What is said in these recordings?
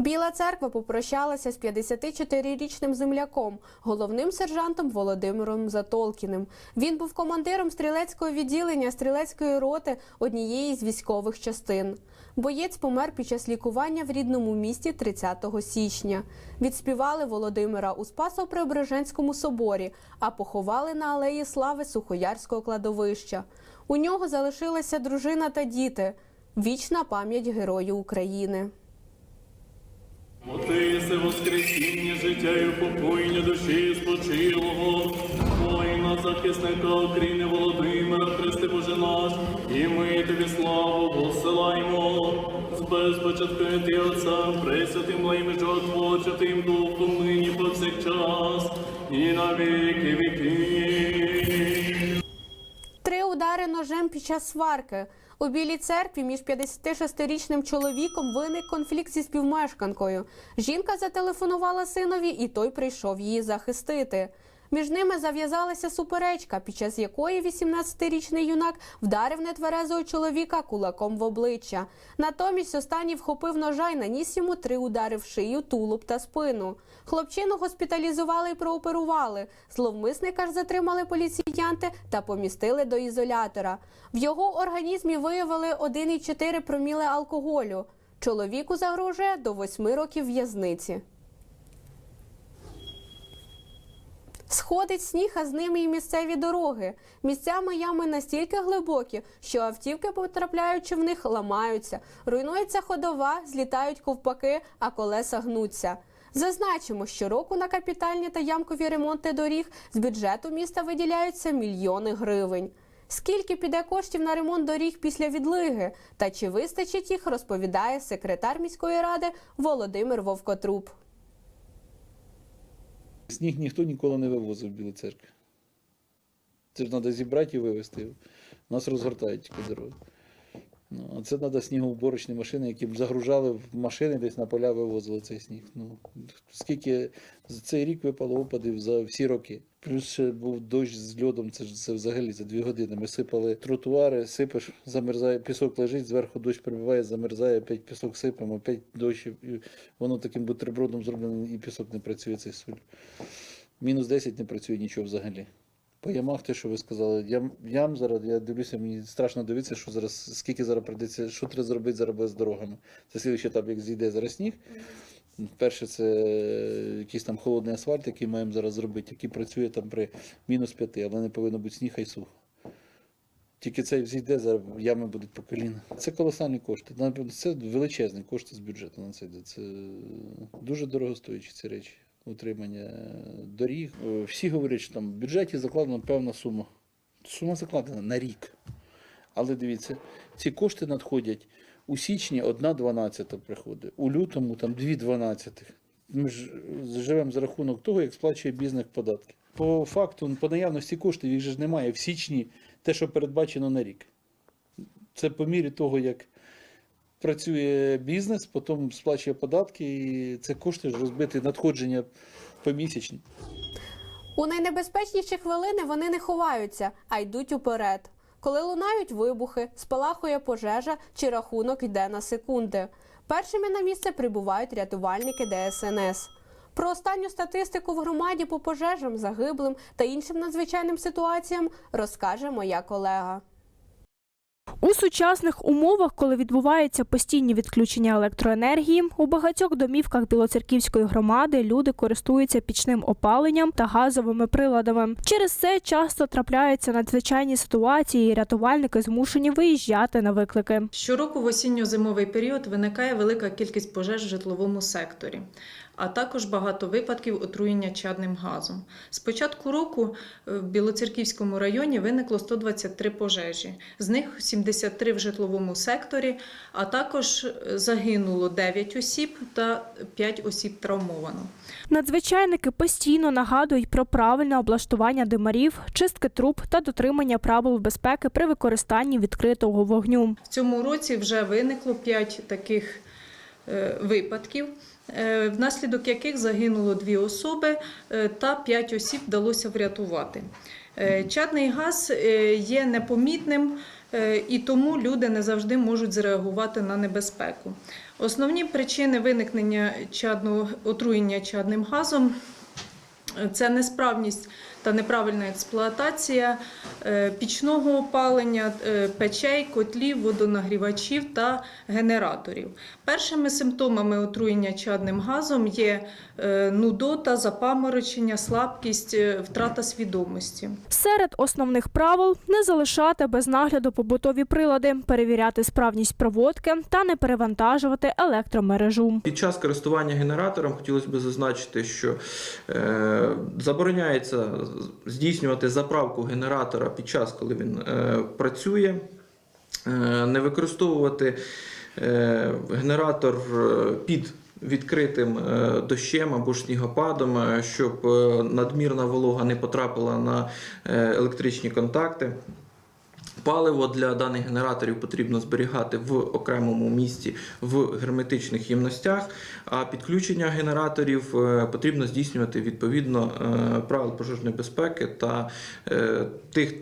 Біла церква попрощалася з 54-річним земляком, головним сержантом Володимиром Затолкіним. Він був командиром стрілецького відділення стрілецької роти однієї з військових частин. Боєць помер під час лікування в рідному місті 30 січня. Відспівали Володимира у Спасо-Преображенському соборі, а поховали на алеї слави Сухоярського кладовища. У нього залишилася дружина та діти. Вічна пам'ять Герою України. Бо ти єси воскресіння, життя і упокоєння душі спочилого, воїна захисника України Володимира, Христи Боже наш, і ми тобі славу посилаємо. З безпочаткою ти Отцем, Пресвятим Лаєм і Животворчатим Духом, нині повсякчас, і на віки віки. Три удари ножем під час сварки. У Білій церкві між 56-річним чоловіком виник конфлікт зі співмешканкою. Жінка зателефонувала синові, і той прийшов її захистити. Між ними зав'язалася суперечка, під час якої 18-річний юнак вдарив нетверезого чоловіка кулаком в обличчя. Натомість останній вхопив ножа й наніс йому три удари в шию, тулуб та спину. Хлопчину госпіталізували і прооперували. Зловмисника ж затримали поліціянти та помістили до ізолятора. В його організмі виявили 1,4 проміли алкоголю. Чоловіку загрожує до 8 років в'язниці. Сходить сніг, а з ними і місцеві дороги. Місцями ями настільки глибокі, що автівки, потрапляючи в них, ламаються. Руйнується ходова, злітають ковпаки, а колеса гнуться. Зазначимо, щороку на капітальні та ямкові ремонти доріг з бюджету міста виділяються мільйони гривень. Скільки піде коштів на ремонт доріг після відлиги та чи вистачить їх, розповідає секретар міської ради Володимир Вовкотруб. Сніг ніхто ніколи не вивозив в Білу церкву. Це ж треба зібрати і вивезти. Нас розгортають тільки дороги. Ну, а це треба снігоуборочні машини, які б загружали в машини, десь на поля вивозили цей сніг. Ну, скільки за цей рік випало опадів за всі роки. Плюс був дощ з льодом, це ж це взагалі за дві години. Ми сипали тротуари, сипеш, замерзає, пісок лежить, зверху дощ прибиває, замерзає, опять пісок сипемо, опять дощ. І воно таким бутербродом зроблено, і пісок не працює цей соль. Мінус 10 не працює нічого взагалі. По ямах, те, що ви сказали, ям, ям зараз, я дивлюся, мені страшно дивитися, що зараз, скільки зараз прийдеться, що треба зробити зараз з дорогами. Це слідчий етап, як зійде зараз сніг. Перше, це якийсь там холодний асфальт, який маємо зараз зробити, який працює там при мінус 5, але не повинно бути сніг і сухо. Тільки це зійде, зараз ями будуть по коліна. Це колосальні кошти. Це величезні кошти з бюджету на це йде. Це дуже дорогостоячі ці речі. Утримання доріг. Е, Всі говорять, що там в бюджеті закладена певна сума. Сума закладена на рік. Але дивіться, ці кошти надходять у січні 1,12 приходить, у лютому там 2,12. Ми ж живемо за рахунок того, як сплачує бізнес податки. По факту, по наявності коштів їх же ж немає в січні те, що передбачено на рік. Це по мірі того, як працює бізнес, потім сплачує податки, і це кошти ж розбиті надходження помісячні. У найнебезпечніші хвилини вони не ховаються, а йдуть уперед. Коли лунають вибухи, спалахує пожежа чи рахунок йде на секунди. Першими на місце прибувають рятувальники ДСНС. Про останню статистику в громаді по пожежам, загиблим та іншим надзвичайним ситуаціям розкаже моя колега. У сучасних умовах, коли відбуваються постійні відключення електроенергії, у багатьох домівках Білоцерківської громади люди користуються пічним опаленням та газовими приладами. Через це часто трапляються надзвичайні ситуації, і рятувальники змушені виїжджати на виклики. Щороку в осінньо-зимовий період виникає велика кількість пожеж в житловому секторі, а також багато випадків отруєння чадним газом. З початку року е, в Білоцерківському районі виникло 123 пожежі, з них 73 в житловому секторі, а також е, загинуло 9 осіб та 5 осіб травмовано. Надзвичайники постійно нагадують про правильне облаштування димарів, чистки труб та дотримання правил безпеки при використанні відкритого вогню. В цьому році вже виникло 5 таких е, випадків, е, внаслідок яких загинуло дві особи та 5 осіб вдалося врятувати. Е, Чадний газ е, є непомітним. е, І тому люди не завжди можуть зреагувати на небезпеку. Основні причини виникнення чадного отруєння чадним газом це несправність та неправильна експлуатація е, пічного опалення, е, печей, котлів, водонагрівачів та генераторів. Першими симптомами отруєння чадним газом є е, нудота, запаморочення, слабкість, втрата свідомості. Серед основних правил не залишати без нагляду побутові прилади, перевіряти справність проводки та не перевантажувати електромережу. Під час користування генератором хотілося б зазначити, що забороняється здійснювати заправку генератора під час, коли він е, працює, е, не використовувати е, генератор під відкритим дощем або снігопадом, щоб надмірна волога не потрапила на електричні контакти. Паливо для даних генераторів потрібно зберігати в окремому місці в герметичних ємностях, а підключення генераторів е, потрібно здійснювати відповідно е, правил пожежної безпеки та е, тих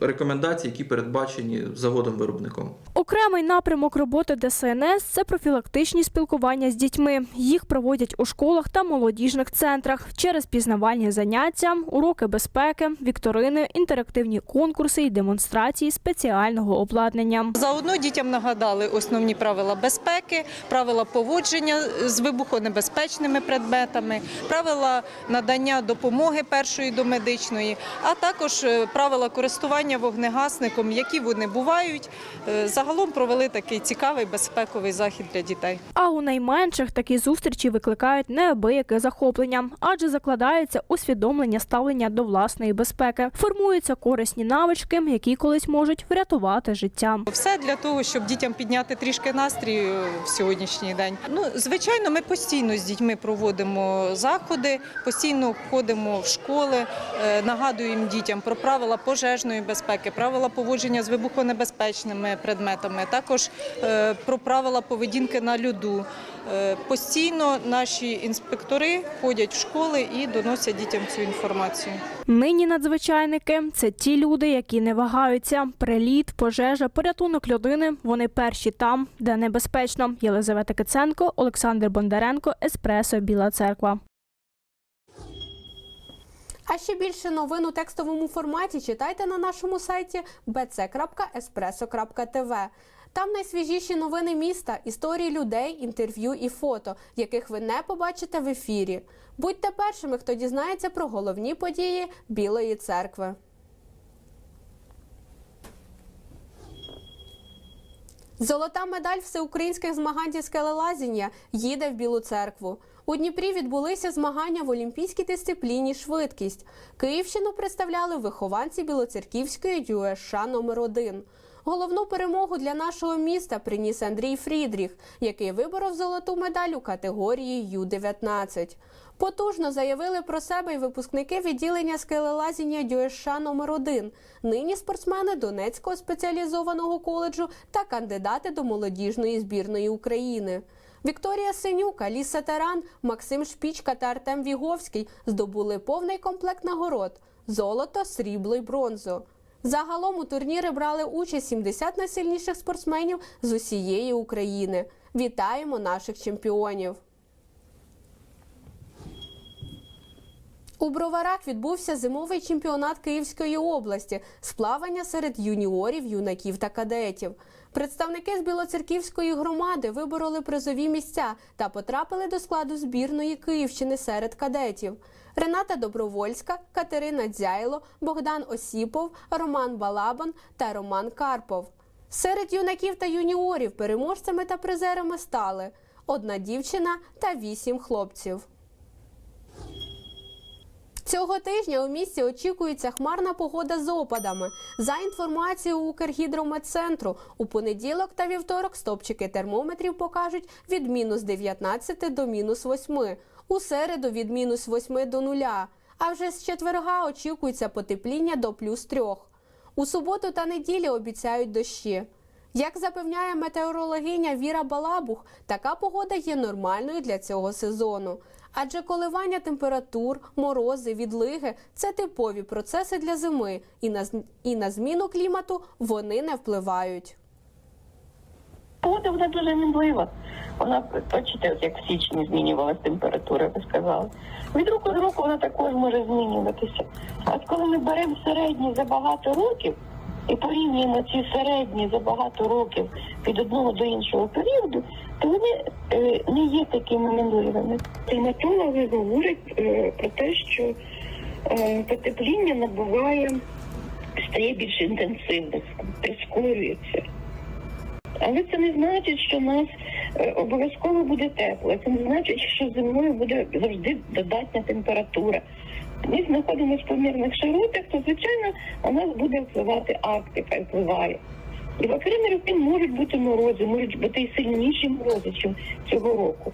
рекомендацій, які передбачені заводом-виробником. Окремий напрямок роботи ДСНС це профілактичні спілкування з дітьми. Їх проводять у школах та молодіжних центрах через пізнавальні заняття, уроки безпеки, вікторини, інтерактивні конкурси і демонстрації спеціального обладнання. Заодно дітям нагадали основні правила безпеки, правила поводження з вибухонебезпечними предметами, правила надання допомоги першої домедичної, а також е, правила користування вогнегасником, які вони бувають. Е, Загалом провели такий цікавий безпековий захід для дітей. А у найменших такі зустрічі викликають неабияке захоплення, адже закладається усвідомлення ставлення до власної безпеки, формуються корисні навички, які колись можуть врятувати життя. Все для того, щоб дітям підняти трішки настрій в сьогоднішній день. Ну, звичайно, ми постійно з дітьми проводимо заходи, постійно ходимо в школи, е, нагадуємо дітям про правила пожежної безпеки, правила поводження з вибухонебезпечними предметами, також е, про правила поведінки на льоду. Е, Постійно наші інспектори ходять в школи і доносять дітям цю інформацію. Нині надзвичайники це ті люди, які не вагаються. Приліт, пожежа, порятунок людини. Вони перші там, де небезпечно. Єлизавета Киценко, Олександр Бондаренко, Еспресо, Біла Церква. А ще більше новин у текстовому форматі читайте на нашому сайті bc.espresso.tv. Там найсвіжіші новини міста, історії людей, інтерв'ю і фото, яких ви не побачите в ефірі. Будьте першими, хто дізнається про головні події Білої церкви. Золота медаль всеукраїнських змагань зі скелелазіння їде в Білу церкву. У Дніпрі відбулися змагання в олімпійській дисципліні швидкість. Київщину представляли вихованці Білоцерківської ЮСШ номер 1 Головну перемогу для нашого міста приніс Андрій Фрідріх, який виборов золоту медаль у категорії Ю-19. Потужно заявили про себе й випускники відділення скелелазіння ДЮСШ номер 1 нині спортсмени Донецького спеціалізованого коледжу та кандидати до молодіжної збірної України. Вікторія Синюк, Аліса Таран, Максим Шпічка та Артем Віговський здобули повний комплект нагород золото, срібло й бронзу. Загалом у турнірі брали участь 70 найсильніших спортсменів з усієї України. Вітаємо наших чемпіонів! У Броварах відбувся зимовий чемпіонат Київської області з плавання серед юніорів, юнаків та кадетів. Представники з Білоцерківської громади вибороли призові місця та потрапили до складу збірної Київщини серед кадетів. Рената Добровольська, Катерина Дзяйло, Богдан Осіпов, Роман Балабан та Роман Карпов. Серед юнаків та юніорів переможцями та призерами стали одна дівчина та вісім хлопців. Цього тижня у місті очікується хмарна погода з опадами. За інформацією Укргідрометцентру, у понеділок та вівторок стопчики термометрів покажуть від мінус 19 до мінус 8, у середу від мінус 8 до 0, а вже з четверга очікується потепління до плюс 3. У суботу та неділю обіцяють дощі. Як запевняє метеорологиня Віра Балабух, така погода є нормальною для цього сезону. Адже коливання температур, морози, відлиги це типові процеси для зими, і на, і на зміну клімату вони не впливають. Погода вона дуже мінлива. Вона, бачите, от як в січні змінювалася температура, ви сказали. Від року до року вона також може змінюватися. А коли ми беремо середні за багато років і порівнюємо ці середні за багато років від одного до іншого періоду, то вони е, не є такими мінливими. Кліматологи говорять е, про те, що е, потепління набуває, стає більш інтенсивним, прискорюється. Але це не значить, що у нас е, обов'язково буде тепло. Це не значить, що зимою буде завжди додатня температура. Ми знаходимося в помірних широтах, то звичайно на нас буде впливати Арктика і впливає. І в окремі роки можуть бути морози, можуть бути і сильніші морози, ніж цього року.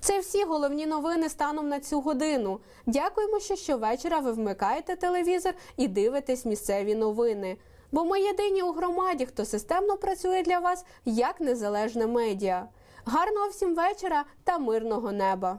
Це всі головні новини станом на цю годину. Дякуємо, що щовечора ви вмикаєте телевізор і дивитесь місцеві новини. Бо ми єдині у громаді, хто системно працює для вас як незалежне медіа. Гарного всім вечора та мирного неба!